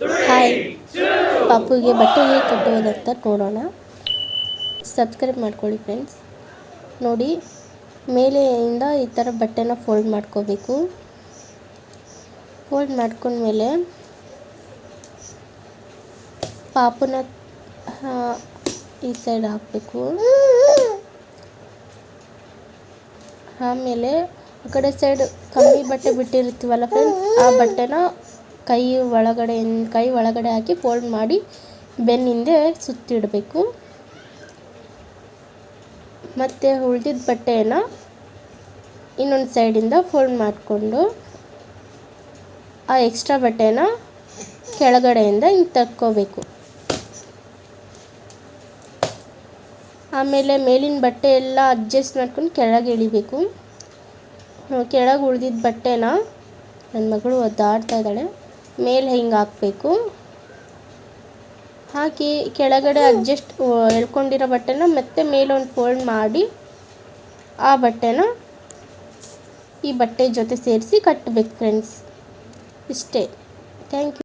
Hi ಪಾಪುಗೆ ಬಟ್ಟೆ ಹೇಗೆ ಕಟ್ಟೋದಂತ ನೋಡೋಣ. ಸಬ್ಸ್ಕ್ರೈಬ್ ಮಾಡ್ಕೊಳ್ಳಿ ಫ್ರೆಂಡ್ಸ್ ನೋಡಿ, ಮೇಲೆಯಿಂದ ಈ ಥರ ಬಟ್ಟೆನ ಫೋಲ್ಡ್ ಮಾಡ್ಕೋಬೇಕು. ಫೋಲ್ಡ್ ಮಾಡ್ಕೊಂಡ್ಮೇಲೆ ಪಾಪುನ ಈ ಸೈಡ್ ಹಾಕಬೇಕು. ಆಮೇಲೆ ಆ ಕಡೆ ಸೈಡ್ ಕಮ್ಮಿ ಬಟ್ಟೆ ಬಿಟ್ಟಿರ್ತೀವಲ್ಲ ಫ್ರೆಂಡ್ಸ್ ಆ ಬಟ್ಟೆನ ಕೈ ಒಳಗಡೆ ಕೈ ಒಳಗಡೆ ಹಾಕಿ ಫೋಲ್ಡ್ ಮಾಡಿ ಬೆನ್ನ ಹಿಂದೆ ಸುತ್ತಿಡಬೇಕು. ಮತ್ತು ಉಳ್ದಿದ್ದ ಬಟ್ಟೆಯನ್ನು ಇನ್ನೊಂದು ಸೈಡಿಂದ ಫೋಲ್ಡ್ ಮಾಡಿಕೊಂಡು ಆ ಎಕ್ಸ್ಟ್ರಾ ಬಟ್ಟೆನ ಕೆಳಗಡೆಯಿಂದ ಹಿಂಗೆ ತಕ್ಕೋಬೇಕು. ಆಮೇಲೆ ಮೇಲಿನ ಬಟ್ಟೆ ಎಲ್ಲ ಅಡ್ಜಸ್ಟ್ ಮಾಡ್ಕೊಂಡು ಕೆಳಗೆ ಇಳಿಬೇಕು. ಕೆಳಗೆ ಉಳಿದಿದ್ದ ಬಟ್ಟೆನ ನನ್ನ ಮಗಳು ಒದ್ದಾಡ್ತಾ ಇದ್ದಾಳೆ. ಮೇಲೆ ಹಿಂಗೆ ಹಾಕಬೇಕು? ಹಾಕಿ ಕೆಳಗಡೆ ಅಡ್ಜಸ್ಟ್ ಎಳ್ಕೊಂಡಿರೋ ಬಟ್ಟೆನ ಮತ್ತೆ ಮೇಲೊಂದು ಫೋಲ್ಡ್ ಮಾಡಿ ಆ ಬಟ್ಟೆನ ಈ ಬಟ್ಟೆ ಜೊತೆ ಸೇರಿಸಿ ಕಟ್ಟಬೇಕು ಫ್ರೆಂಡ್ಸ್ ಇಷ್ಟೇ. Thank you